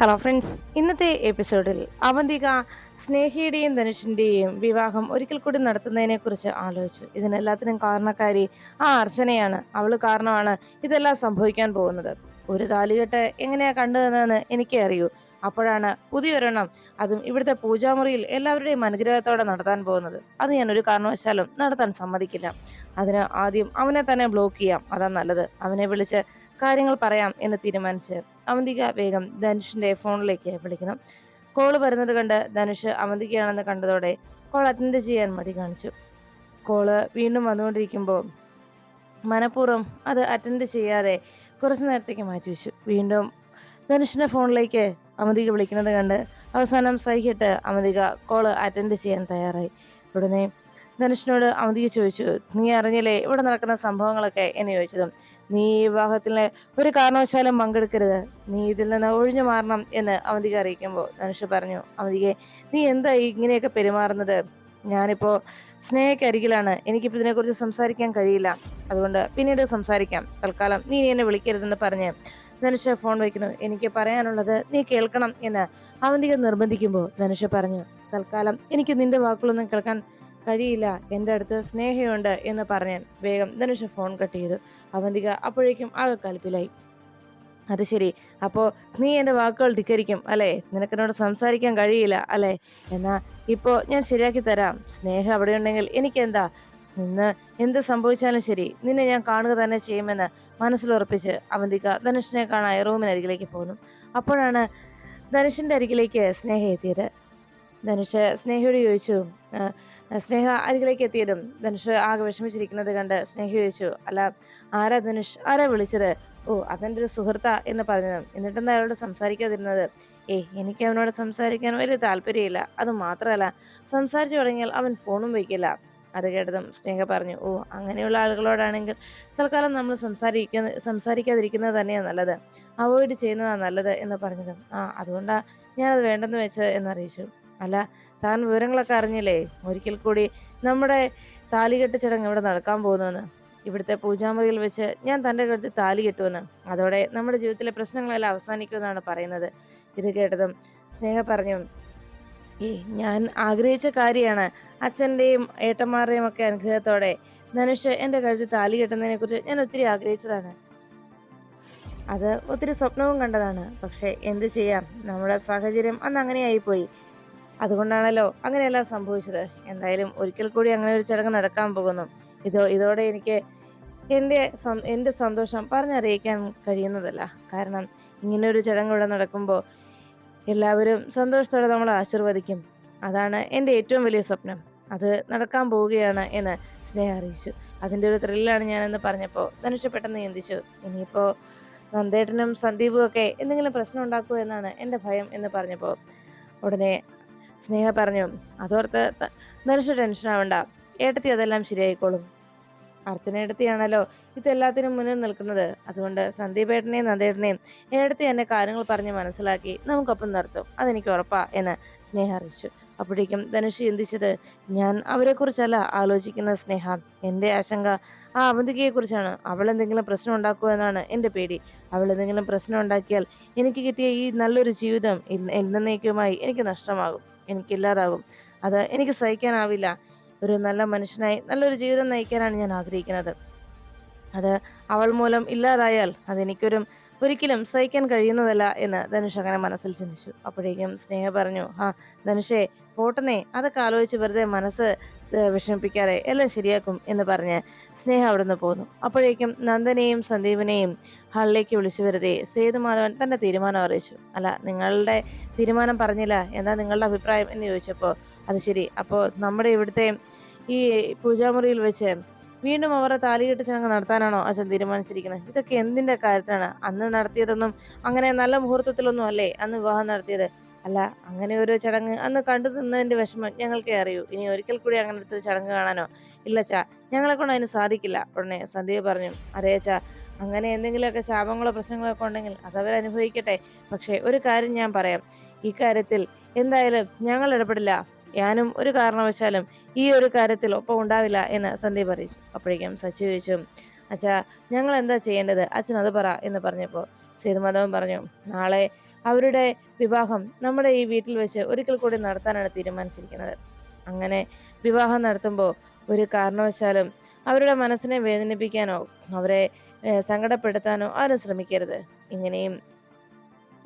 Hello friends ഇന്നത്തെ എപ്പിസോഡിൽ അവന്തിക സ്നേഹിയുടെയും ധനുഷിന്റെയും വിവാഹം ഒരിക്കൽ കൂടി നടത്തുന്നതിനെക്കുറിച്ച് ആലോചിച്ചു. ഇതിനെല്ലാത്തിനും കാരണക്കാരി ആ അർച്ചനയാണ്. അവൾ കാരണമാണ് ഇതെല്ലാം സംഭവിക്കാൻ പോകുന്നത്. ഒരു താലികെട്ട് എങ്ങനെയാ കണ്ടതെന്ന് എനിക്കേ അറിയൂ. അപ്പോഴാണ് പുതിയൊരെണ്ണം അതും ഇവിടുത്തെ പൂജാമുറിയിൽ എല്ലാവരുടെയും അനുഗ്രഹത്തോടെ നടത്താൻ പോകുന്നത്. അത് ഞാൻ ഒരു കാരണവശാലും നടത്താൻ സമ്മതിക്കില്ല. അതിന് ആദ്യം അവനെ തന്നെ ബ്ലോക്ക് ചെയ്യാം. അതാ നല്ലത്. അവനെ വിളിച്ച് കാര്യങ്ങൾ പറയാം എന്ന് തീരുമാനിച്ച് അവന്തിക വേഗം ധനുഷിന്റെ ഫോണിലേക്ക് വിളിക്കണം കോൾ വരുന്നത് കണ്ട് ധനുഷ് അവന്തികയാണെന്ന് കണ്ടതോടെ കോൾ അറ്റൻഡ് ചെയ്യാൻ മടി കാണിച്ചു. കോൾ വീണ്ടും വന്നുകൊണ്ടിരിക്കുമ്പോൾ മനഃപൂർവം അത് അറ്റൻഡ് ചെയ്യാതെ കുറച്ചു നേരത്തേക്ക് മാറ്റി വെച്ചു. വീണ്ടും ധനുഷിന്റെ ഫോണിലേക്ക് അവന്തിക വിളിക്കുന്നത് കണ്ട് അവസാനം സഹിക്കിട്ട് അവന്തിക കോൾ അറ്റൻഡ് ചെയ്യാൻ തയ്യാറായി. ഉടനെ ധനുഷിനോട് അവന്തിക ചോദിച്ചു നീ അറിഞ്ഞില്ലേ ഇവിടെ നടക്കുന്ന സംഭവങ്ങളൊക്കെ? എന്ന് ചോദിച്ചതും നീ ഈ ഒരു കാരണവശാലും പങ്കെടുക്കരുത്. നീ ഇതിൽ നിന്ന് ഒഴിഞ്ഞു മാറണം എന്ന് അവന്തിക അറിയിക്കുമ്പോൾ ധനുഷ് പറഞ്ഞു അവന്തികെ നീ എന്താ ഇങ്ങനെയൊക്കെ പെരുമാറുന്നത്? ഞാനിപ്പോ സ്നേഹക്കരികിലാണ് എനിക്കിപ്പോൾ ഇതിനെക്കുറിച്ച് സംസാരിക്കാൻ കഴിയില്ല. അതുകൊണ്ട് പിന്നീട് സംസാരിക്കാം. തൽക്കാലം നീ എന്നെ വിളിക്കരുതെന്ന് പറഞ്ഞ് ധനുഷ് ഫോൺ വയ്ക്കുന്നു. എനിക്ക് പറയാനുള്ളത് നീ കേൾക്കണം എന്ന് അവന്തിക നിർബന്ധിക്കുമ്പോൾ ധനുഷ് പറഞ്ഞു തൽക്കാലം എനിക്ക് നിന്റെ വാക്കുകളൊന്നും കേൾക്കാൻ കഴിയില്ല എന്റെ അടുത്ത് സ്നേഹയുണ്ട് എന്ന് പറഞ്ഞാൽ വേഗം ധനുഷ് ഫോൺ കട്ട് ചെയ്തു. അവന്തിക അപ്പോഴേക്കും ആകെ കലിപ്പിലായി. അത് ശരി അപ്പോൾ നീ എന്റെ വാക്കുകൾ ധിക്കരിക്കും അല്ലേ? നിനക്കെന്നോട് സംസാരിക്കാൻ കഴിയില്ല അല്ലേ? എന്നാ ഇപ്പോൾ ഞാൻ ശരിയാക്കി തരാം. സ്നേഹം അവിടെ ഉണ്ടെങ്കിൽ എനിക്കെന്താ? ഇന്ന് എന്ത് സംഭവിച്ചാലും ശരി നിന്നെ ഞാൻ കാണുക തന്നെ ചെയ്യുമെന്ന് മനസ്സിലുറപ്പിച്ച് അവന്തിക ധനുഷിനെ കാണാൻ റൂമിനരികിലേക്ക് പോകുന്നു അപ്പോഴാണ് ധനുഷിന്റെ അരികിലേക്ക് സ്നേഹ എത്തിയത്. ധനുഷ് സ്നേഹയോട് ചോദിച്ചു "ആ, സ്നേഹ അരികിലേക്ക് എത്തിയതും ധനുഷ് ആകെ വിഷമിച്ചിരിക്കുന്നത് കണ്ട് സ്നേഹ ചോദിച്ചു അല്ല ആരാ ധനുഷ്? ആരാ വിളിച്ചത്? ഓ അതെന്റെ ഒരു സുഹൃത്ത എന്ന് പറഞ്ഞത്. എന്നിട്ടെന്താ അയാളോട് സംസാരിക്കാതിരുന്നത്? ഏയ് എനിക്ക് അവനോട് സംസാരിക്കാൻ വലിയ താല്പര്യമില്ല. അത് മാത്രമല്ല സംസാരിച്ചു തുടങ്ങിയാൽ അവൻ ഫോണും വയ്ക്കില്ല. അത് കേട്ടതും സ്നേഹ പറഞ്ഞു ഓ അങ്ങനെയുള്ള ആളുകളോടാണെങ്കിൽ തൽക്കാലം നമ്മൾ സംസാരിക്കുന്ന സംസാരിക്കാതിരിക്കുന്നത് തന്നെയാണ് നല്ലത്. അവോയ്ഡ് ചെയ്യുന്നതാണ് നല്ലത് എന്ന് പറഞ്ഞതും. ആ അതുകൊണ്ടാണ് ഞാനത് വേണ്ടെന്ന് വെച്ചത് എന്നറിയിച്ചു. അല്ല താൻ വിവരങ്ങളൊക്കെ അറിഞ്ഞില്ലേ? ഒരിക്കൽ കൂടി നമ്മുടെ താലികെട്ട് ചടങ്ങ് ഇവിടെ നടക്കാൻ പോകുന്നുവെന്ന്. ഇവിടുത്തെ പൂജാമുറിയിൽ വെച്ച് ഞാൻ തന്റെ കഴുത്തിൽ താലി കെട്ടുമെന്ന് അതോടെ നമ്മുടെ ജീവിതത്തിലെ പ്രശ്നങ്ങളെല്ലാം അവസാനിക്കുമെന്നാണ് പറയുന്നത്. ഇത് കേട്ടതും സ്നേഹ പറഞ്ഞു ഏ ഞാൻ ആഗ്രഹിച്ച കാര്യമാണ്. അച്ഛന്റെയും ഏട്ടന്മാരുടെയും ഒക്കെ അനുഗ്രഹത്തോടെ ധനുഷ് എന്റെ കഴുത്തിൽ താലി കെട്ടുന്നതിനെ കുറിച്ച് ഞാൻ ഒത്തിരി ആഗ്രഹിച്ചതാണ്. അത് ഒത്തിരി സ്വപ്നവും കണ്ടതാണ്. പക്ഷേ എന്ത് ചെയ്യാം? നമ്മുടെ സാഹചര്യം അന്ന് അങ്ങനെയായിപ്പോയി. അതുകൊണ്ടാണല്ലോ അങ്ങനെയല്ല സംഭവിച്ചത്. എന്തായാലും ഒരിക്കൽ കൂടി അങ്ങനെ ഒരു ചടങ്ങ് നടക്കാൻ പോകുന്നു. ഇതോ ഇതോടെ എനിക്ക് എന്റെ എന്റെ സന്തോഷം പറഞ്ഞറിയിക്കാൻ കഴിയുന്നതല്ല. കാരണം ഇങ്ങനെ ഒരു ചടങ്ങ് ഇവിടെ നടക്കുമ്പോൾ എല്ലാവരും സന്തോഷത്തോടെ നമ്മളെ ആശീർവദിക്കും. അതാണ് എന്റെ ഏറ്റവും വലിയ സ്വപ്നം. അത് നടക്കാൻ പോവുകയാണ് എന്ന് സ്നേഹ അറിയിച്ചു. അതിന്റെ ഒരു ത്രില്ലാണ് ഞാനെന്ന് പറഞ്ഞപ്പോൾ ധനുഷ പെട്ടെന്ന് ചിന്തിച്ചു. ഇനിയിപ്പോൾ നന്ദേട്ടനും സന്ദീപും ഒക്കെ എന്തെങ്കിലും പ്രശ്നം ഉണ്ടാക്കുമോ എന്നാണ് എന്റെ ഭയം എന്ന് പറഞ്ഞപ്പോൾ ഉടനെ സ്നേഹ പറഞ്ഞു അതോർത്ത് ധനുഷ് ടെൻഷൻ ആവണ്ട. ഏട്ടത്തി അതെല്ലാം ശരിയായിക്കോളും. അർച്ചന ഏട്ടത്തിയാണല്ലോ ഇതെല്ലാത്തിനും മുന്നിൽ നിൽക്കുന്നത്. അതുകൊണ്ട് സന്ദീപേട്ടനെയും നന്ദേട്ടനെയും ഏടത്തി എന്നെ കാര്യങ്ങൾ പറഞ്ഞ് മനസ്സിലാക്കി നമുക്കൊപ്പം നിർത്തും. അതെനിക്ക് ഉറപ്പാ എന്ന് സ്നേഹ അറിയിച്ചു. അപ്പോഴേക്കും ധനുഷ് ചിന്തിച്ചത് ഞാൻ അവരെക്കുറിച്ചല്ല ആലോചിക്കുന്ന സ്നേഹ. എന്റെ ആശങ്ക ആ അവന്തികയെക്കുറിച്ചാണ്. അവൾ എന്തെങ്കിലും പ്രശ്നം ഉണ്ടാക്കുമോ എന്നാണ് എന്റെ പേടി. അവൾ എന്തെങ്കിലും പ്രശ്നം ഉണ്ടാക്കിയാൽ എനിക്ക് കിട്ടിയ ഈ നല്ലൊരു ജീവിതം എന്നേക്കുമായി എനിക്ക് നഷ്ടമാകും. എനിക്കില്ലാതാകും. അത് എനിക്ക് സഹിക്കാനാവില്ല. ഒരു നല്ല മനുഷ്യനായി നല്ലൊരു ജീവിതം നയിക്കാനാണ് ഞാൻ ആഗ്രഹിക്കുന്നത്. അത് അവൾ മൂലം ഇല്ലാതായാൽ അതെനിക്കൊരു ഒരിക്കലും സഹിക്കാൻ കഴിയുന്നതല്ല എന്ന് ധനുഷ് അങ്ങനെ മനസ്സിൽ ചിന്തിച്ചു. അപ്പോഴേക്കും സ്നേഹ പറഞ്ഞു ആ ധനുഷേ പോട്ടനെ അതൊക്കെ ആലോചിച്ച് വെറുതെ മനസ്സ് വിഷമിപ്പിക്കാതെ എല്ലാം ശരിയാക്കും എന്ന് പറഞ്ഞ് സ്നേഹ അവിടുന്ന് പോന്നു. അപ്പോഴേക്കും നന്ദനെയും സന്ദീപിനെയും ഹാളിലേക്ക് വിളിച്ചു വരുത്തി സേതുമാധവൻ തന്റെ തീരുമാനം അറിയിച്ചു. അല്ല നിങ്ങളുടെ തീരുമാനം പറഞ്ഞില്ല. എന്താ നിങ്ങളുടെ അഭിപ്രായം? എന്ന് ചോദിച്ചപ്പോൾ അത് ശരി. അപ്പോൾ നമ്മുടെ ഇവിടുത്തെ ഈ പൂജാമുറിയിൽ വെച്ച് വീണ്ടും അവരെ താലികെട്ട് ചടങ്ങ് നടത്താനാണോ അച്ഛൻ തീരുമാനിച്ചിരിക്കുന്നത്? ഇതൊക്കെ എന്തിന്റെ കാര്യത്തിലാണ് അന്ന് നടത്തിയതൊന്നും അങ്ങനെ നല്ല മുഹൂർത്തത്തിലൊന്നും അല്ലേ? അന്ന് വിവാഹം നടത്തിയത് അല്ല അങ്ങനെ ഒരു ചടങ്ങ്. അന്ന് കണ്ടു നിന്നതിന്റെ വിഷമം ഞങ്ങൾക്കേ അറിയൂ. ഇനി ഒരിക്കൽ കൂടി അങ്ങനത്തെ ഒരു ചടങ്ങ് കാണാനോ? ഇല്ല ചാ. ഞങ്ങളെ കൊണ്ട് അതിന് സാധിക്കില്ല. ഉടനെ സന്ധ്യ പറഞ്ഞു അതേ ചാ. അങ്ങനെ എന്തെങ്കിലുമൊക്കെ ശാപങ്ങളോ പ്രശ്നങ്ങളോ ഒക്കെ ഉണ്ടെങ്കിൽ അതവർ അനുഭവിക്കട്ടെ. പക്ഷേ ഒരു കാര്യം ഞാൻ പറയാം. ഇക്കാര്യത്തിൽ കാര്യത്തിൽ എന്തായാലും ഞങ്ങൾ ഇടപെടില്ല. ഞാനും ഒരു കാരണവശാലും ഈ ഒരു കാര്യത്തിൽ ഒപ്പം ഉണ്ടാവില്ല എന്ന് സന്ദീപ് അറിയിച്ചു അപ്പോഴേക്കും സച്ചി ചോദിച്ചു അച്ഛാ ഞങ്ങൾ എന്താ ചെയ്യേണ്ടത്? അച്ഛൻ അത് പറ എന്ന് പറഞ്ഞപ്പോൾ സേതുമാധവൻ പറഞ്ഞു നാളെ അവരുടെ വിവാഹം നമ്മുടെ ഈ വീട്ടിൽ വെച്ച് ഒരിക്കൽ കൂടി നടത്താനാണ് തീരുമാനിച്ചിരിക്കുന്നത്. അങ്ങനെ വിവാഹം നടത്തുമ്പോൾ ഒരു കാരണവശാലും അവരുടെ മനസ്സിനെ വേദനിപ്പിക്കാനോ അവരെ സങ്കടപ്പെടുത്താനോ ആരും ശ്രമിക്കരുത്. ഇങ്ങനെയും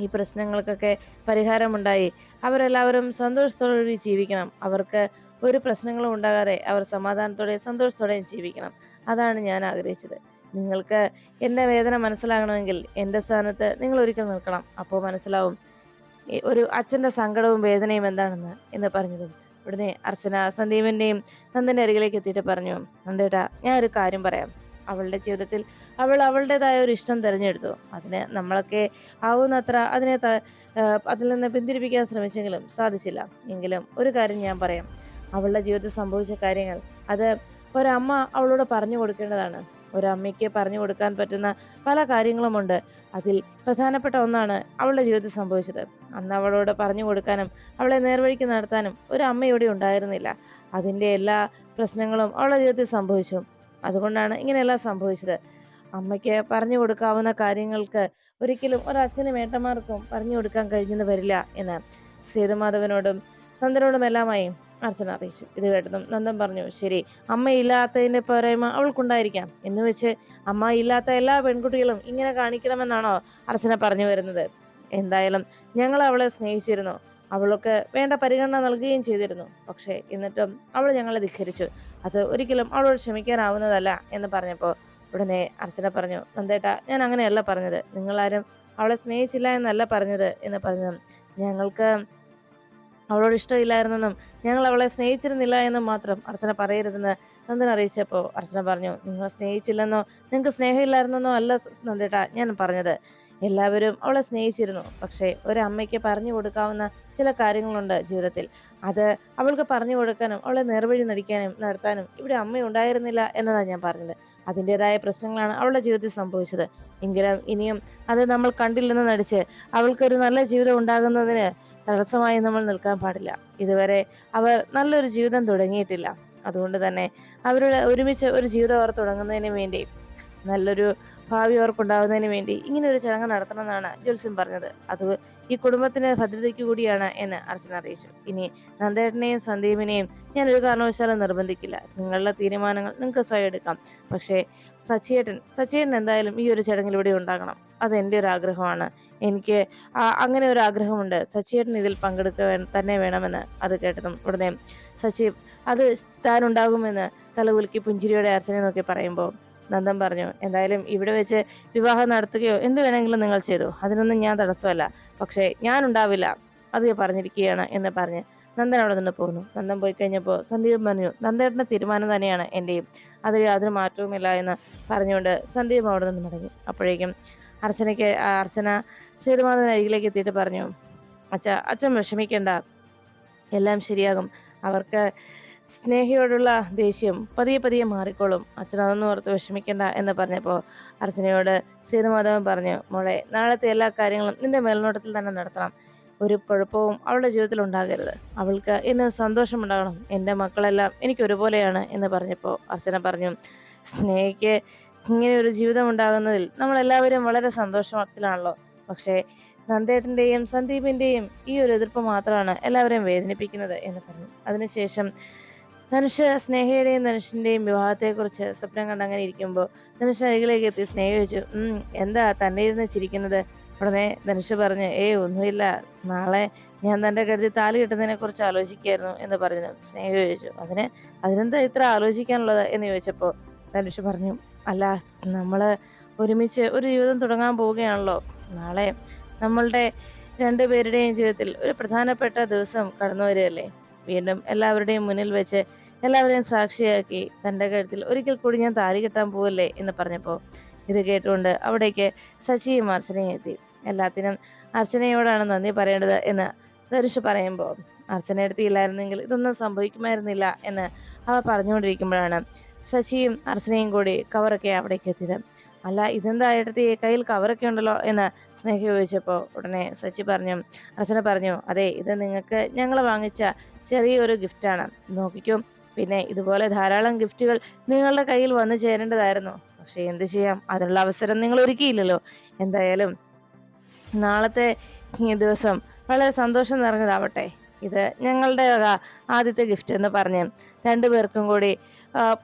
ഈ പ്രശ്നങ്ങൾക്കൊക്കെ പരിഹാരമുണ്ടായി. അവരെല്ലാവരും സന്തോഷത്തോടെ ജീവിക്കണം. അവർക്ക് ഒരു പ്രശ്നങ്ങളും ഉണ്ടാകാതെ അവർ സമാധാനത്തോടെയും സന്തോഷത്തോടെയും ജീവിക്കണം. അതാണ് ഞാൻ ആഗ്രഹിച്ചത്. നിങ്ങൾക്ക് എന്റെ വേദന മനസ്സിലാകണമെങ്കിൽ എന്റെ സ്ഥാനത്ത് നിങ്ങൾ ഒരിക്കൽ നിൽക്കണം. അപ്പോൾ മനസ്സിലാവും ഒരു അച്ഛന്റെ സങ്കടവും വേദനയും എന്താണെന്ന് എന്ന് പറഞ്ഞതും. ഉടനെ അർച്ചന സന്ദീപിന്റെയും നന്ദന്റെ അരികിലേക്ക് എത്തിയിട്ട് പറഞ്ഞു നന്ദേട്ടാ ഞാൻ ഒരു കാര്യം പറയാം. അവളുടെ ജീവിതത്തിൽ അവൾ അവളുടേതായ ഒരു ഇഷ്ടം തിരഞ്ഞെടുത്തു. അതിന് നമ്മളൊക്കെ ആവുന്നത്ര അതിനെ അതിൽ നിന്ന് പിന്തിരിപ്പിക്കാൻ ശ്രമിച്ചെങ്കിലും സാധിച്ചില്ല. എങ്കിലും ഒരു കാര്യം ഞാൻ പറയാം. അവളുടെ ജീവിതത്തിൽ സംഭവിച്ച കാര്യങ്ങൾ അത് ഒരമ്മ അവളോട് പറഞ്ഞു കൊടുക്കേണ്ടതാണ്. ഒരമ്മയ്ക്ക് പറഞ്ഞു കൊടുക്കാൻ പറ്റുന്ന പല കാര്യങ്ങളുമുണ്ട്. അതിൽ പ്രധാനപ്പെട്ട ഒന്നാണ് അവളുടെ ജീവിതത്തിൽ സംഭവിച്ചത്. അന്ന് അവളോട് പറഞ്ഞു കൊടുക്കാനും അവളെ നേർവഴിക്ക് നടത്താനും ഒരു അമ്മ ഇവിടെ ഉണ്ടായിരുന്നില്ല. അതിന്റെ എല്ലാ പ്രശ്നങ്ങളും അവളുടെ ജീവിതത്തിൽ സംഭവിച്ചു. അതുകൊണ്ടാണ് ഇങ്ങനെയെല്ലാം സംഭവിച്ചത്. അമ്മയ്ക്ക് പറഞ്ഞു കൊടുക്കാവുന്ന കാര്യങ്ങൾക്ക് ഒരിക്കലും ഒരച്ഛനും ഏട്ടന്മാർക്കും പറഞ്ഞു കൊടുക്കാൻ കഴിഞ്ഞെന്ന് വരില്ല എന്ന് സേതുമാധവനോടും നന്ദനോടും എല്ലാമായി അർച്ചന അറിയിച്ചു. ഇത് കേട്ടതും നന്ദൻ പറഞ്ഞു ശരി അമ്മ ഇല്ലാത്തതിന്റെ പോരായ്മ അവൾക്കുണ്ടായിരിക്കാം. എന്ന് വെച്ച് അമ്മ ഇല്ലാത്ത എല്ലാ പെൺകുട്ടികളും ഇങ്ങനെ കാണിക്കണമെന്നാണോ അർച്ചന പറഞ്ഞു വരുന്നത്? എന്തായാലും ഞങ്ങൾ അവളെ സ്നേഹിച്ചിരുന്നു. അവൾക്ക് വേണ്ട പരിഗണന നൽകുകയും ചെയ്തിരുന്നു. പക്ഷേ എന്നിട്ടും അവൾ ഞങ്ങളെ ധിഖരിച്ചു. അത് ഒരിക്കലും അവളോട് ക്ഷമിക്കാനാവുന്നതല്ല എന്ന് പറഞ്ഞപ്പോൾ ഉടനെ അർച്ചന പറഞ്ഞു നന്ദേട്ട ഞാൻ അങ്ങനെയല്ല പറഞ്ഞത്. നിങ്ങളാരും അവളെ സ്നേഹിച്ചില്ല എന്നല്ല പറഞ്ഞത് എന്ന് പറഞ്ഞു ഞങ്ങൾക്ക് അവളോട് ഇഷ്ടമില്ലായിരുന്നെന്നും ഞങ്ങൾ അവളെ സ്നേഹിച്ചിരുന്നില്ല എന്നും മാത്രം അർച്ചന പറയരുതെന്ന് നന്ദൻ അറിയിച്ചപ്പോൾ അർച്ചന പറഞ്ഞു നിങ്ങളെ സ്നേഹിച്ചില്ലെന്നോ? നിങ്ങൾക്ക് സ്നേഹമില്ലായിരുന്നെന്നോ? അല്ല നന്ദേട്ടാ ഞാൻ പറഞ്ഞത് എല്ലാവരും അവളെ സ്നേഹിച്ചിരുന്നു. പക്ഷേ ഒരമ്മയ്ക്ക് പറഞ്ഞു കൊടുക്കാവുന്ന ചില കാര്യങ്ങളുണ്ട് ജീവിതത്തിൽ. അത് അവൾക്ക് പറഞ്ഞു കൊടുക്കാനും അവളെ നേർവഴി നടിക്കാനും നടത്താനും ഇവിടെ അമ്മ ഉണ്ടായിരുന്നില്ല എന്നതാണ് ഞാൻ പറഞ്ഞത്. അതിന്റെതായ പ്രശ്നങ്ങളാണ് അവളുടെ ജീവിതത്തിൽ സംഭവിച്ചത്. എങ്കിലും ഇനിയും അത് നമ്മൾ കണ്ടില്ലെന്ന് നടിച്ച് അവൾക്കൊരു നല്ല ജീവിതം ഉണ്ടാകുന്നതിന് തടസ്സമായി നമ്മൾ നിൽക്കാൻ പാടില്ല. ഇതുവരെ അവർ നല്ലൊരു ജീവിതം തുടങ്ങിയിട്ടില്ല. അതുകൊണ്ട് തന്നെ അവരുടെ ഒരുമിച്ച് ഒരു ജീവിതം അവർ തുടങ്ങുന്നതിന് വേണ്ടി നല്ലൊരു ഭാവി അവർക്കുണ്ടാകുന്നതിന് വേണ്ടി ഇങ്ങനെ ഒരു ചടങ്ങ് നടത്തണമെന്നാണ് ജോത്സ്യം പറഞ്ഞത്. അത് ഈ കുടുംബത്തിന് ഭദ്രതയ്ക്ക് കൂടിയാണ് എന്ന് അർച്ചന അറിയിച്ചു. ഇനി നന്ദേട്ടനെയും സന്ദീപിനെയും ഞാൻ ഒരു കാരണവശാലും നിർബന്ധിക്കില്ല. നിങ്ങളുടെ തീരുമാനങ്ങൾ നിങ്ങൾക്ക് സ്വയം എടുക്കാം. പക്ഷേ സച്ചിയേട്ടൻ സച്ചിയേട്ടൻ എന്തായാലും ഈ ഒരു ചടങ്ങിൽ ഉണ്ടാകണം. അത് എന്റെ ഒരു ആഗ്രഹമാണ്. എനിക്ക് അങ്ങനെ ഒരു ആഗ്രഹമുണ്ട്. സച്ചിയേട്ടൻ ഇതിൽ പങ്കെടുക്കുക തന്നെ വേണമെന്ന് അത് കേട്ടതും ഉടനെ സച്ചി അത് താൻ ഉണ്ടാകുമെന്ന് തലകുലുക്കി പുഞ്ചിരിയോടെ അർച്ചനെ നോക്കി പറയുമ്പോൾ നന്ദൻ പറഞ്ഞു എന്തായാലും ഇവിടെ വെച്ച് വിവാഹം നടത്തുകയോ എന്ത് വേണമെങ്കിലും നിങ്ങൾ ചെയ്തു. അതിനൊന്നും ഞാൻ തടസ്സമല്ല. പക്ഷേ ഞാൻ ഉണ്ടാവില്ല. അത് പറഞ്ഞിരിക്കുകയാണ് എന്ന് പറഞ്ഞ് നന്ദൻ അവിടെ നിന്ന് പോകുന്നു നന്ദൻ പോയി കഴിഞ്ഞപ്പോൾ സന്ദീപ് പറഞ്ഞു നന്ദേട്ടന്റെ തീരുമാനം തന്നെയാണ് എന്റെയും. അതിൽ യാതൊരു മാറ്റവുമില്ല എന്ന് പറഞ്ഞുകൊണ്ട് സന്ദീപ് അവിടെ നിന്ന് മടങ്ങി. അപ്പോഴേക്കും അർച്ചനയ്ക്ക് അർച്ചന സേതുമാധവൻ അരികിലേക്ക് എത്തിയിട്ട് പറഞ്ഞു അച്ഛ അച്ഛൻ വിഷമിക്കേണ്ട. എല്ലാം ശരിയാകും. അവർക്ക് സ്നേഹിയോടുള്ള ദേഷ്യം പതിയെ പതിയെ മാറിക്കോളും. അച്ഛനതൊന്നും ഓർത്ത് വിഷമിക്കണ്ട എന്ന് പറഞ്ഞപ്പോൾ അർച്ചനയോട് സീതമാധവൻ പറഞ്ഞു മോളെ നാളത്തെ എല്ലാ കാര്യങ്ങളും നിന്റെ മേൽനോട്ടത്തിൽ തന്നെ നടത്തണം. ഒരു കുഴപ്പവും അവളുടെ ജീവിതത്തിൽ ഉണ്ടാകരുത്. അവൾക്ക് എന്നെ സന്തോഷമുണ്ടാകണം എന്റെ മക്കളെല്ലാം എനിക്ക് ഒരുപോലെയാണ് എന്ന് പറഞ്ഞപ്പോൾ അർച്ചന പറഞ്ഞു സ്നേഹയ്ക്ക് ഇങ്ങനെ ഒരു ജീവിതം ഉണ്ടാകുന്നതിൽ നമ്മളെല്ലാവരും വളരെ സന്തോഷത്തിലാണല്ലോ. പക്ഷേ നന്ദേട്ടന്റെയും സന്ദീപിന്റെയും ഈ ഒരു എതിർപ്പ് മാത്രമാണ് എല്ലാവരെയും വേദനിപ്പിക്കുന്നത് എന്ന് പറഞ്ഞു. അതിനുശേഷം ധനുഷ് സ്നേഹയുടെയും ധനുഷിന്റെയും വിവാഹത്തെക്കുറിച്ച് സ്വപ്നം കണ്ടങ്ങനെ ഇരിക്കുമ്പോൾ ധനുഷ് അരികിലേക്ക് എത്തി. സ്നേഹ ചോദിച്ചു എന്താ തന്നെ ഇരുന്ന് ചിരിക്കുന്നത്? ഉടനെ ധനുഷ് പറഞ്ഞു ഏയ് ഒന്നുമില്ല. നാളെ ഞാൻ തന്റെ കരുതി താലി കിട്ടുന്നതിനെ കുറിച്ച് ആലോചിക്കായിരുന്നു എന്ന് പറഞ്ഞു. സ്നേഹ ചോദിച്ചു അതിന് അതിനെന്താ ഇത്ര ആലോചിക്കാനുള്ളത്? എന്ന് ചോദിച്ചപ്പോൾ ധനുഷ് പറഞ്ഞു അല്ല നമ്മൾ ഒരുമിച്ച് ഒരു ജീവിതം തുടങ്ങാൻ പോവുകയാണല്ലോ. നാളെ നമ്മളുടെ രണ്ടുപേരുടെയും ജീവിതത്തിൽ ഒരു പ്രധാനപ്പെട്ട ദിവസം കടന്നു വരികയല്ലേ വീണ്ടും എല്ലാവരുടെയും മുന്നിൽ വെച്ച് എല്ലാവരെയും സാക്ഷിയാക്കി തന്റെ കഴുത്തിൽ ഒരിക്കൽ കൂടി ഞാൻ താലി കെട്ടാൻ പോവല്ലേ എന്ന് പറഞ്ഞപ്പോൾ ഇത് കേട്ടുകൊണ്ട് അവിടേക്ക് സച്ചിയും അർച്ചനയും എത്തി. എല്ലാത്തിനും അർച്ചനയോടാണ് നന്ദി പറയേണ്ടത് എന്ന് ധനുഷ് പറയുമ്പോൾ അർച്ചന എടുത്തില്ലായിരുന്നെങ്കിൽ ഇതൊന്നും സംഭവിക്കുമായിരുന്നില്ല എന്ന് അവർ പറഞ്ഞുകൊണ്ടിരിക്കുമ്പോഴാണ് സച്ചിയും അർച്ചനയും കൂടി കവറൊക്കെ അവിടേക്ക് എത്തിയത്. അല്ല ഇതെന്താ എടുത്തി കയ്യിൽ കവറൊക്കെ ഉണ്ടല്ലോ എന്ന് സ്നേഹ ചോദിച്ചപ്പോൾ ഉടനെ സച്ചി പറഞ്ഞു അർച്ചന പറഞ്ഞു അതെ ഇത് നിങ്ങൾക്ക് ഞങ്ങൾ വാങ്ങിച്ച ചെറിയൊരു ഗിഫ്റ്റാണ്. നോക്കിക്കും പിന്നെ ഇതുപോലെ ധാരാളം ഗിഫ്റ്റുകൾ നിങ്ങളുടെ കയ്യിൽ വന്നു ചേരേണ്ടതായിരുന്നു. പക്ഷെ എന്ത് ചെയ്യാം? അതിനുള്ള അവസരം നിങ്ങൾ ഒരുക്കിയില്ലല്ലോ. എന്തായാലും നാളത്തെ ദിവസം വളരെ സന്തോഷം നിറഞ്ഞതാവട്ടെ. ഇത് ഞങ്ങളുടെ ആദ്യത്തെ ഗിഫ്റ്റ് എന്ന് പറഞ്ഞ് രണ്ടുപേർക്കും കൂടി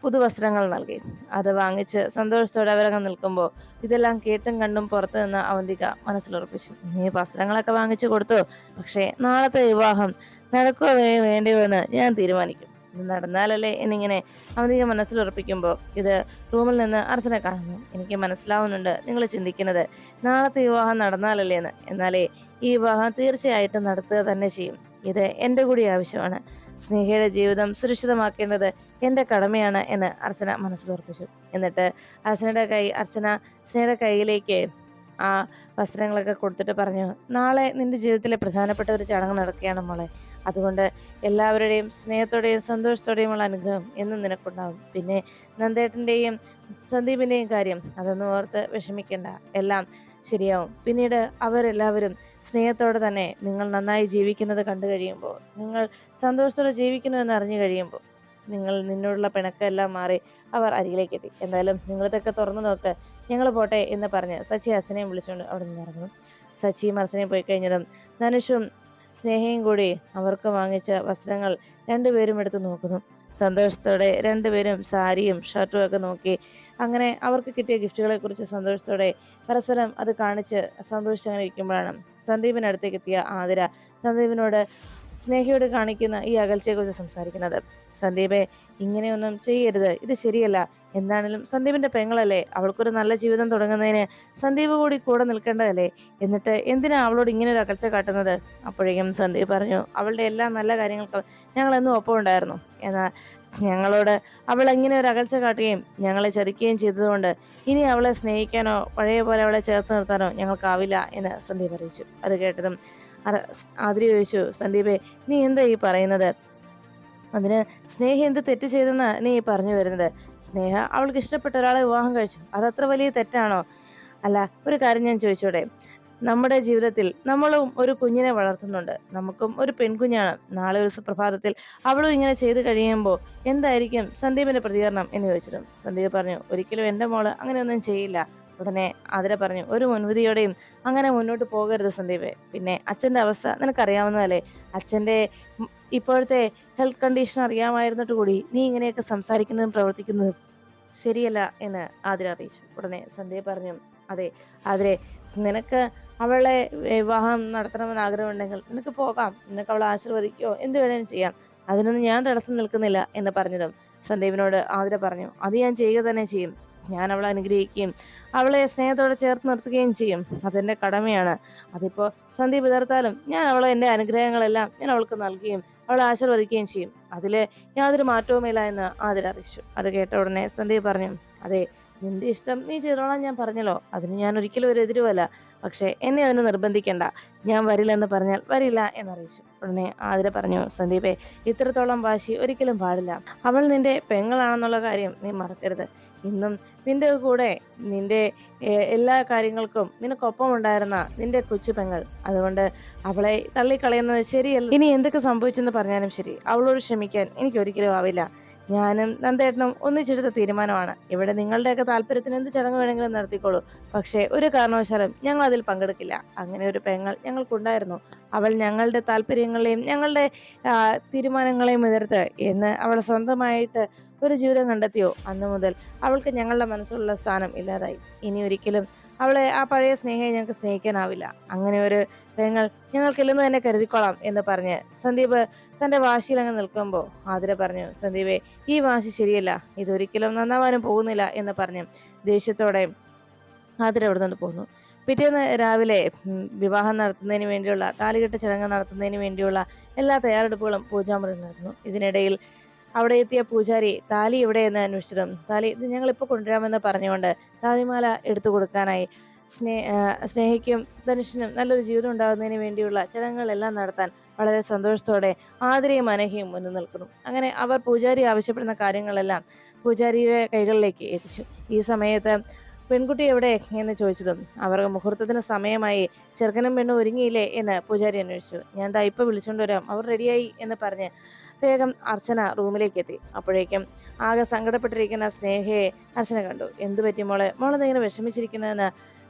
പുതുവസ്ത്രങ്ങൾ നൽകി. അത് വാങ്ങിച്ച് സന്തോഷത്തോടെ അവരങ്ങ് നിൽക്കുമ്പോൾ ഇതെല്ലാം കേട്ടും കണ്ടും പുറത്തു നിന്ന് അവന്തിക മനസ്സിലുറപ്പിച്ചു. നീ വസ്ത്രങ്ങളൊക്കെ വാങ്ങിച്ചു കൊടുത്തു. പക്ഷേ നാളത്തെ വിവാഹം നടക്കുക വേണ്ടയോ എന്ന് ഞാൻ തീരുമാനിക്കും. ഇത് നടന്നാലല്ലേ എന്നിങ്ങനെ അവധിക മനസ്സിൽ ഉറപ്പിക്കുമ്പോൾ ഇത് റൂമിൽ നിന്ന് അർച്ചന കാണുന്നു. എനിക്ക് മനസ്സിലാവുന്നുണ്ട് നിങ്ങൾ ചിന്തിക്കുന്നത്. നാളത്തെ വിവാഹം നടന്നാലല്ലേ എന്ന്. എന്നാലേ ഈ വിവാഹം തീർച്ചയായിട്ടും നടത്തുക തന്നെ ചെയ്യും. ഇത് എന്റെ കൂടി ആവശ്യമാണ്. സ്നേഹയുടെ ജീവിതം സുരക്ഷിതമാക്കേണ്ടത് എന്റെ കടമയാണ് എന്ന് അർച്ചന മനസ്സിലുറപ്പിച്ചു. എന്നിട്ട് അർച്ചനയുടെ കൈ അർച്ചന സ്നേഹയുടെ കയ്യിലേക്ക് ആ വസ്ത്രങ്ങളൊക്കെ കൊടുത്തിട്ട് പറഞ്ഞു നാളെ നിന്റെ ജീവിതത്തിലെ പ്രധാനപ്പെട്ട ഒരു ചടങ്ങ് നടക്കുകയാണ് മോളെ. അതുകൊണ്ട് എല്ലാവരുടെയും സ്നേഹത്തോടെയും സന്തോഷത്തോടെയുമുള്ള അനുഗ്രഹം എന്നും നിനക്കുണ്ടാകും. പിന്നെ നന്ദേട്ടന്റെയും സന്ദീപിന്റെയും കാര്യം അതൊന്നും ഓർത്ത് വിഷമിക്കേണ്ട. എല്ലാം ശരിയാവും. പിന്നീട് അവരെല്ലാവരും സ്നേഹത്തോടെ തന്നെ നിങ്ങൾ നന്നായി ജീവിക്കുന്നത് കണ്ടു കഴിയുമ്പോൾ നിങ്ങൾ സന്തോഷത്തോടെ ജീവിക്കുന്നു എന്ന് അറിഞ്ഞു കഴിയുമ്പോൾ നിങ്ങൾ നിന്നോടുള്ള പിണക്കെല്ലാം മാറി അവർ അരികിലേക്ക് എത്തി എന്തായാലും നിങ്ങളിതൊക്കെ തുറന്നു നോക്ക്. ഞങ്ങൾ പോട്ടെ എന്ന് പറഞ്ഞ് സച്ചി അച്ഛനെയും വിളിച്ചുകൊണ്ട് അവിടെ നിന്ന് ഇറങ്ങുന്നു. സച്ചിയും അർച്ചനയും പോയി കഴിഞ്ഞതും ധനുഷും സ്നേഹയും കൂടി അവർക്ക് വാങ്ങിച്ച വസ്ത്രങ്ങൾ രണ്ടുപേരും എടുത്ത് നോക്കുന്നു. സന്തോഷത്തോടെ രണ്ടുപേരും സാരിയും ഷർട്ടും ഒക്കെ നോക്കി അങ്ങനെ അവർക്ക് കിട്ടിയ ഗിഫ്റ്റുകളെ കുറിച്ച് സന്തോഷത്തോടെ പരസ്പരം അത് കാണിച്ച് സന്തോഷിച്ചങ്ങനെ ഇരിക്കുമ്പോഴാണ് സന്ദീപിനടുത്തേക്ക് എത്തിയ ആതിര. സന്ദീപിനോട് സ്നേഹയോട് കാണിക്കുന്ന ഈ അകൽച്ചയെക്കുറിച്ച് സംസാരിക്കുന്നത്. സന്ദീപെ ഇങ്ങനെയൊന്നും ചെയ്യരുത്. ഇത് ശരിയല്ല. എന്താണെങ്കിലും സന്ദീപിന്റെ പെങ്ങളല്ലേ? അവൾക്കൊരു നല്ല ജീവിതം തുടങ്ങുന്നതിന് സന്ദീപ് കൂടി കൂടെ നിൽക്കേണ്ടതല്ലേ? എന്നിട്ട് എന്തിനാ അവളോട് ഇങ്ങനെ ഒരു അകൽച്ച കാട്ടുന്നത്? അപ്പോഴേക്കും സന്ദീപ് പറഞ്ഞു അവളുടെ എല്ലാ നല്ല കാര്യങ്ങൾക്കും ഞങ്ങൾ എന്നും ഒപ്പം ഉണ്ടായിരുന്നു. എന്നാൽ ഞങ്ങളോട് അവൾ ഇങ്ങനെ ഒരു അകൽച്ച കാട്ടുകയും ഞങ്ങളെ ചതിക്കുകയും ചെയ്തതുകൊണ്ട് ഇനി അവളെ സ്നേഹിക്കാനോ പഴയ പോലെ അവളെ ചേർത്ത് നിർത്താനോ ഞങ്ങൾക്കാവില്ല എന്ന് സന്ദീപ് അറിയിച്ചു. അത് കേട്ടതും ആതിര ചോദിച്ചു സന്ദീപേ നീ എന്താ ഈ പറയുന്നത്? അതിന് സ്നേഹ എന്ത് തെറ്റ് ചെയ്തെന്നാ നീ പറഞ്ഞു വരുന്നത്? സ്നേഹ അവൾക്ക് ഇഷ്ടപ്പെട്ട ഒരാളെ വിവാഹം കഴിച്ചു. അതത്ര വലിയ തെറ്റാണോ? അല്ല ഒരു കാര്യം ഞാൻ ചോദിച്ചോടെ. നമ്മുടെ ജീവിതത്തിൽ നമ്മളും ഒരു കുഞ്ഞിനെ വളർത്തുന്നുണ്ട്. നമുക്കും ഒരു പെൺകുഞ്ഞാണ്. നാളെ ഒരു സുപ്രഭാതത്തിൽ അവളും ഇങ്ങനെ ചെയ്തു കഴിയുമ്പോൾ എന്തായിരിക്കും സന്ദീപിന്റെ പ്രതികരണം? എന്ന് ചോദിച്ചിട്ടും സന്ദീപ് പറഞ്ഞു ഒരിക്കലും എന്റെ മോൾ അങ്ങനെയൊന്നും ചെയ്യില്ല. ഉടനെ അതിരെ പറഞ്ഞു ഒരു മുൻവിധിയോടെയും അങ്ങനെ മുന്നോട്ട് പോകരുത് സന്ദീപ്. പിന്നെ അച്ഛന്റെ അവസ്ഥ നിനക്കറിയാവുന്നതല്ലേ? അച്ഛന്റെ ഇപ്പോഴത്തെ ഹെൽത്ത് കണ്ടീഷൻ അറിയാമായിരുന്നിട്ട് കൂടി നീ ഇങ്ങനെയൊക്കെ സംസാരിക്കുന്നതും പ്രവർത്തിക്കുന്നതും ശരിയല്ല എന്ന് ആതിര അറിയിച്ചു. ഉടനെ സന്ദീപ് പറഞ്ഞു അതെ ആതിരെ നിനക്ക് അവളെ വിവാഹം നടത്തണമെന്ന് ആഗ്രഹമുണ്ടെങ്കിൽ നിനക്ക് പോകാം. നിനക്ക് അവളെ ആശീർവദിക്കുകയോ എന്ത് വേണേലും ചെയ്യാം. അതിനൊന്നും ഞാൻ തടസ്സം നിൽക്കുന്നില്ല എന്ന് പറഞ്ഞതും സന്ദീപിനോട് ആതിര പറഞ്ഞു അത് ഞാൻ ചെയ്യുക തന്നെ ചെയ്യും. ഞാൻ അവളെ അനുഗ്രഹിക്കുകയും അവളെ സ്നേഹത്തോടെ ചേർത്ത് നിർത്തുകയും ചെയ്യും. അതെന്റെ കടമയാണ്. അതിപ്പോ സന്ദീപ് എതിർത്താലും ഞാൻ അവളെ എന്റെ അനുഗ്രഹങ്ങളെല്ലാം ഞാൻ അവൾക്ക് നൽകുകയും അവളെ ആശീർവദിക്കുകയും ചെയ്യും. അതിൽ യാതൊരു മാറ്റവുമില്ല എന്ന് ആതിര അറിയിച്ചു. അത് കേട്ട ഉടനെ സന്ദീപ് പറഞ്ഞു അതെ നിന്റെ ഇഷ്ടം നീ ചെയ്തോളാൻ ഞാൻ പറഞ്ഞല്ലോ. അതിന് ഞാൻ ഒരിക്കലും ഒരു എതിരുമല്ല പക്ഷേ എന്നെ അതിന് നിർബന്ധിക്കണ്ട. ഞാൻ വരില്ലെന്ന് പറഞ്ഞാൽ വരില്ല എന്നറിയിച്ചു. ഉടനെ ആതിര പറഞ്ഞു സന്ദീപേ ഇത്രത്തോളം വാശി ഒരിക്കലും പാടില്ല. അവൾ നിന്റെ പെങ്ങളാണെന്നുള്ള കാര്യം നീ മറക്കരുത്. ഇന്നും നിന്റെ കൂടെ നിന്റെ എല്ലാ കാര്യങ്ങൾക്കും നിനക്കൊപ്പം ഉണ്ടായിരുന്ന നിന്റെ കൊച്ചു പെങ്ങൾ. അതുകൊണ്ട് അവളെ തള്ളിക്കളയുന്നത് ശരിയല്ല. ഇനി എന്തൊക്കെ സംഭവിച്ചെന്ന് പറഞ്ഞാലും ശരി. അവളോട് ക്ഷമിക്കാൻ എനിക്ക് ഒരിക്കലും ആവില്ല. ഞാനും നന്ദേട്ടനും ഒന്നിച്ചെടുത്ത തീരുമാനമാണ്. ഇവിടെ നിങ്ങളുടെയൊക്കെ താല്പര്യത്തിന് എന്ത് ചടങ്ങ് വേണമെങ്കിലും നടത്തിക്കോളൂ. പക്ഷേ ഒരു കാരണവശാലും ഞങ്ങൾ അതിൽ പങ്കെടുക്കില്ല. അങ്ങനെ ഒരു പെങ്ങൾ ഞങ്ങൾക്കുണ്ടായിരുന്നു. അവൾ ഞങ്ങളുടെ താല്പര്യങ്ങളെയും ഞങ്ങളുടെ തീരുമാനങ്ങളെയും എതിർത്ത് എന്ന് അവൾ സ്വന്തമായിട്ട് ഒരു ജീവിതം കണ്ടെത്തിയോ? അന്നു മുതൽ അവൾക്ക് ഞങ്ങളുടെ മനസ്സിലുള്ള സ്ഥാനം ഇല്ലാതായി. ഇനി ഒരിക്കലും അവളെ ആ പഴയ സ്നേഹയെ ഞങ്ങൾക്ക് സ്നേഹിക്കാനാവില്ല. അങ്ങനെ ഒരു പെങ്ങൾ ഞങ്ങൾക്കില്ലെന്ന് തന്നെ കരുതിക്കോളാം എന്ന് പറഞ്ഞ് സന്ദീപ് തന്റെ വാശിയിൽ അങ്ങ് നിൽക്കുമ്പോൾ ആതിര പറഞ്ഞു സന്ദീപെ ഈ വാശി ശരിയല്ല. ഇതൊരിക്കലും നന്നാവാനും പോകുന്നില്ല എന്ന് പറഞ്ഞ് ദേഷ്യത്തോടെ ആതിര അവിടെ നിന്ന് പോന്നു. പിറ്റേന്ന് രാവിലെ വിവാഹം നടത്തുന്നതിന് വേണ്ടിയുള്ള താലികെട്ട് ചടങ്ങ് നടത്തുന്നതിന് വേണ്ടിയുള്ള എല്ലാ തയ്യാറെടുപ്പുകളും പൂജാമുറി നടന്നു. ഇതിനിടയിൽ അവിടെ എത്തിയ പൂജാരി താലി എവിടെയെന്ന് അന്വേഷിച്ചതും താലി ഇത് ഞങ്ങൾ ഇപ്പോൾ കൊണ്ടുവരാമെന്ന് പറഞ്ഞുകൊണ്ട് താലിമാല എടുത്തു കൊടുക്കാനായി. സ്നേ ആ, സ്നേഹിക്കും ധനുഷിനും നല്ലൊരു ജീവിതം ഉണ്ടാകുന്നതിന് വേണ്ടിയുള്ള ചടങ്ങുകളെല്ലാം നടത്താൻ വളരെ സന്തോഷത്തോടെ ആതിരയും അനഹയും മുന്നിൽ നിൽക്കുന്നു. അങ്ങനെ അവർ പൂജാരി ആവശ്യപ്പെടുന്ന കാര്യങ്ങളെല്ലാം പൂജാരിയുടെ കൈകളിലേക്ക് എത്തിച്ചു. ഈ സമയത്ത് പെൺകുട്ടി എവിടെ? എന്ന് ചോദിച്ചതും അവർക്ക് മുഹൂർത്തത്തിന് സമയമായി ചെറുക്കനും പെണ്ണും ഒരുങ്ങിയില്ലേ? എന്ന് പൂജാരി അന്വേഷിച്ചു. ഞാൻ ദാ വിളിച്ചുകൊണ്ടുവരാം വിളിച്ചുകൊണ്ട് വരാം. അവർ റെഡിയായി എന്ന് പറഞ്ഞ് വേഗം അർച്ചന റൂമിലേക്ക് എത്തി അപ്പോഴേക്കും ആകെ സങ്കടപ്പെട്ടിരിക്കുന്ന സ്നേഹയെ അർച്ചന കണ്ടു. എന്തു പറ്റി മോളെ? മോളെന്തെങ്കിലും വിഷമിച്ചിരിക്കുന്നതെന്ന്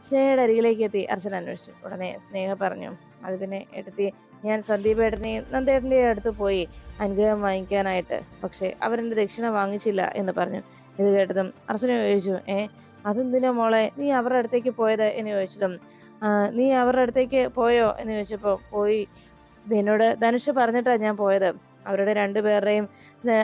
സ്നേഹയുടെ അരികിലേക്ക് എത്തി അർച്ചന അന്വേഷിച്ചു. ഉടനെ സ്നേഹ പറഞ്ഞു അത് പിന്നെ എടുത്തി ഞാൻ സന്ദീപ് ഏട്ടനെയും നന്ദേട്ടന്റെയും അടുത്ത് പോയി അനുഗ്രഹം വാങ്ങിക്കാനായിട്ട്. പക്ഷേ അവരെന്റെ ദക്ഷിണ വാങ്ങിച്ചില്ല എന്ന് പറഞ്ഞു. ഇത് കേട്ടതും അർച്ചന ചോദിച്ചു ഏ അതെന്തിനാ മോളെ? നീ അവരുടെ അടുത്തേക്ക് പോയത്? എന്ന് ചോദിച്ചതും നീ അവരുടെ അടുത്തേക്ക് പോയോ? എന്ന് ചോദിച്ചപ്പോൾ പോയി. എന്നോട് ധനുഷ് പറഞ്ഞിട്ടാണ് ഞാൻ പോയത്. അവരുടെ രണ്ടുപേരുടെയും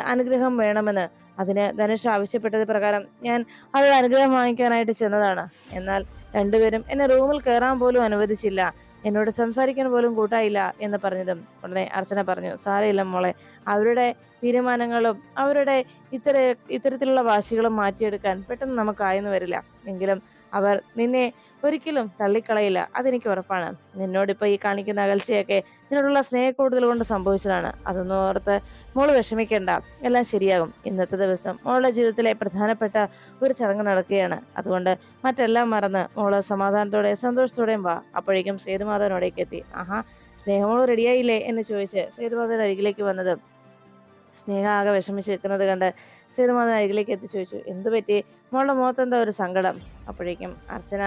അനുഗ്രഹം വേണമെന്ന്. അതിന് ധനുഷ് ആവശ്യപ്പെട്ടത് പ്രകാരം ഞാൻ അവരുടെ അനുഗ്രഹം വാങ്ങിക്കാനായിട്ട് ചെന്നതാണ്. എന്നാൽ രണ്ടുപേരും എന്നെ റൂമിൽ കയറാൻ പോലും അനുവദിച്ചില്ല. എന്നോട് സംസാരിക്കാൻ പോലും കൂട്ടായില്ല എന്ന് പറഞ്ഞതും ഉടനെ അർച്ചന പറഞ്ഞു സാരയില്ല മോളെ. അവരുടെ തീരുമാനങ്ങളും അവരുടെ ഇത്തര ഇത്തരത്തിലുള്ള വാശികളും മാറ്റിയെടുക്കാൻ പെട്ടെന്ന് നമുക്കായെന്ന് വരില്ല. എങ്കിലും അവർ നിന്നെ ഒരിക്കലും തള്ളിക്കളയില്ല. അതെനിക്ക് ഉറപ്പാണ്. നിന്നോടിപ്പോൾ ഈ കാണിക്കുന്ന അകൽച്ചയൊക്കെ നിന്നോടുള്ള സ്നേഹക്കൂടുതൽ കൊണ്ട് സംഭവിച്ചതാണ്. അതൊന്നും ഓർത്ത് മോൾ വിഷമിക്കേണ്ട. എല്ലാം ശരിയാകും. ഇന്നത്തെ ദിവസം മോളുടെ ജീവിതത്തിലെ പ്രധാനപ്പെട്ട ഒരു ചടങ്ങ് നടക്കുകയാണ്. അതുകൊണ്ട് മറ്റെല്ലാം മറന്ന് മോൾ സമാധാനത്തോടെ സന്തോഷത്തോടെയും വാ. അപ്പോഴേക്കും സേതുമാധവനോടേക്ക് എത്തി. ആഹാ സ്നേഹമോൾ റെഡിയായില്ലേ എന്ന് ചോദിച്ച് സേതുമാധവൻ അരികിലേക്ക് വന്നത് സ്നേഹ ആകെ വിഷമിച്ച് നിൽക്കുന്നത് കണ്ട് സേതുമാധവൻ അരികിലേക്ക് എത്തി ചോദിച്ചു എന്തു പറ്റി? മോളുടെ മുഖത്ത് എന്താ ഒരു സങ്കടം. അപ്പോഴേക്കും അർച്ചന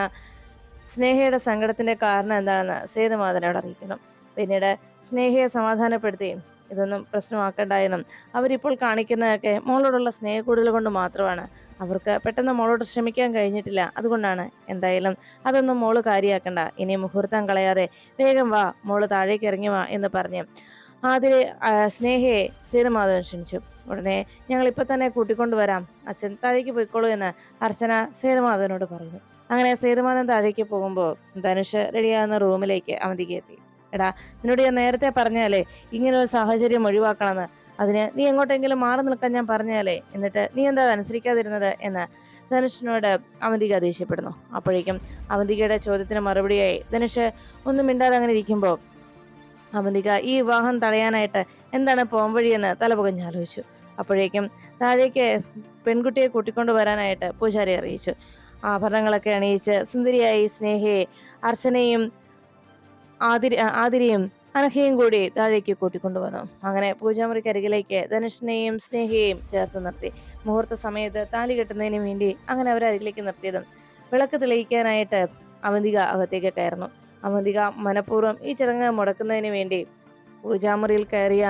സ്നേഹയുടെ സങ്കടത്തിന്റെ കാരണം എന്താണെന്ന് സേതുമാധവനോട് അറിയിക്കുന്നു. പിന്നീട് സ്നേഹയെ സമാധാനപ്പെടുത്തി ഇതൊന്നും പ്രശ്നമാക്കണ്ട എന്നും അവരിപ്പോൾ കാണിക്കുന്നതൊക്കെ മോളോടുള്ള സ്നേഹ കൂടുതൽ കൊണ്ട് മാത്രമാണ്. അവർക്ക് പെട്ടെന്ന് മോളോട് ശ്രമിക്കാൻ കഴിഞ്ഞിട്ടില്ല. അതുകൊണ്ടാണ് എന്തായാലും അതൊന്നും മോൾ കാര്യമാക്കണ്ട ഇനി മുഹൂർത്തം കളയാതെ വേഗം വാ മോൾ താഴേക്ക് ഇറങ്ങി വാ എന്ന് പറഞ്ഞ്. ആതിരെ സ്നേഹയെ സീതമാധവൻ ക്ഷണിച്ചു. ഉടനെ ഞങ്ങൾ ഇപ്പൊ തന്നെ കൂട്ടിക്കൊണ്ടുവരാം അച്ഛൻ താഴേക്ക് പോയിക്കോളൂ എന്ന് അർച്ചന സേതുമാധവനോട് പറഞ്ഞു. അങ്ങനെ സേതുമാധവൻ താഴേക്ക് പോകുമ്പോൾ ധനുഷ് റെഡിയാകുന്ന റൂമിലേക്ക് അവന്തിക്ക് എത്തി. എടാ നിന്നോട് ഞാൻ നേരത്തെ പറഞ്ഞാലേ ഇങ്ങനെ ഒരു സാഹചര്യം ഒഴിവാക്കണമെന്ന്. അതിന് നീ എങ്ങോട്ടെങ്കിലും മാറി നിൽക്കാൻ ഞാൻ പറഞ്ഞാലേ എന്നിട്ട് നീ എന്താ അനുസരിക്കാതിരുന്നത് എന്ന് ധനുഷിനോട് അവന്തിക ദേഷ്യപ്പെടുന്നു. അപ്പോഴേക്കും അവന്തികയുടെ ചോദ്യത്തിന് മറുപടിയായി ധനുഷ് ഒന്നും മിണ്ടാതെ അങ്ങനെ ഇരിക്കുമ്പോൾ അവന്തിക ഈ വിവാഹം തടയാനായിട്ട് എന്താണ് പോംവഴിയെന്ന് തലപുകഞ്ഞ് ആലോചിച്ചു. അപ്പോഴേക്കും താഴേക്ക് പെൺകുട്ടിയെ കൂട്ടിക്കൊണ്ടു വരാനായിട്ട് പൂജാരി അറിയിച്ചു. ആഭരണങ്ങളൊക്കെ അണിയിച്ച് സുന്ദരിയായി സ്നേഹയെ അർച്ചനയും ആതിരി ആതിരിയും അനഹയും കൂടി താഴേക്ക് കൂട്ടിക്കൊണ്ടുവന്നു അങ്ങനെ പൂജാമുറിക്ക് അരികിലേക്ക് ധനുഷിനെയും സ്നേഹയെയും ചേർത്ത് നിർത്തി. മുഹൂർത്ത സമയത്ത് താലി കെട്ടുന്നതിന് വേണ്ടി അങ്ങനെ അവരരികിലേക്ക് നിർത്തിയതും വിളക്ക് തെളിയിക്കാനായിട്ട് അവന്തിക അകത്തേക്ക് കയറുന്നു. അവന്തിക മനഃപൂർവം ഈ ചടങ്ങ് മുടക്കുന്നതിന് വേണ്ടി പൂജാമുറിയിൽ കയറിയ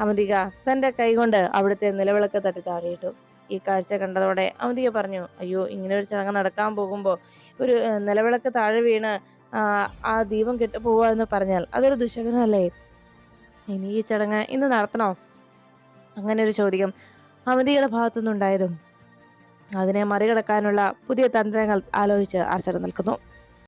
അവന്തിക തന്റെ കൈകൊണ്ട് അവിടുത്തെ നിലവിളക്ക് തട്ടി താഴെയിട്ടു. ഈ കാഴ്ച കണ്ടതോടെ അവന്തിക പറഞ്ഞു അയ്യോ ഇങ്ങനെ ഒരു ചടങ്ങ് നടക്കാൻ പോകുമ്പോൾ ഒരു നിലവിളക്ക് താഴെ വീണ് ആ, ആ ദീപം കെട്ടുപോവുക എന്ന് പറഞ്ഞാൽ അതൊരു ദുശകനല്ലേ? ഇനി ഈ ചടങ്ങ് ഇന്ന് നടത്തണോ? അങ്ങനെ ഒരു ചോദ്യം അമിതിയുടെ ഭാഗത്തുനിന്നുണ്ടായതും അതിനെ മറികടക്കാനുള്ള പുതിയ തന്ത്രങ്ങൾ ആലോചിച്ച് അർച്ചന നിൽക്കുന്നു.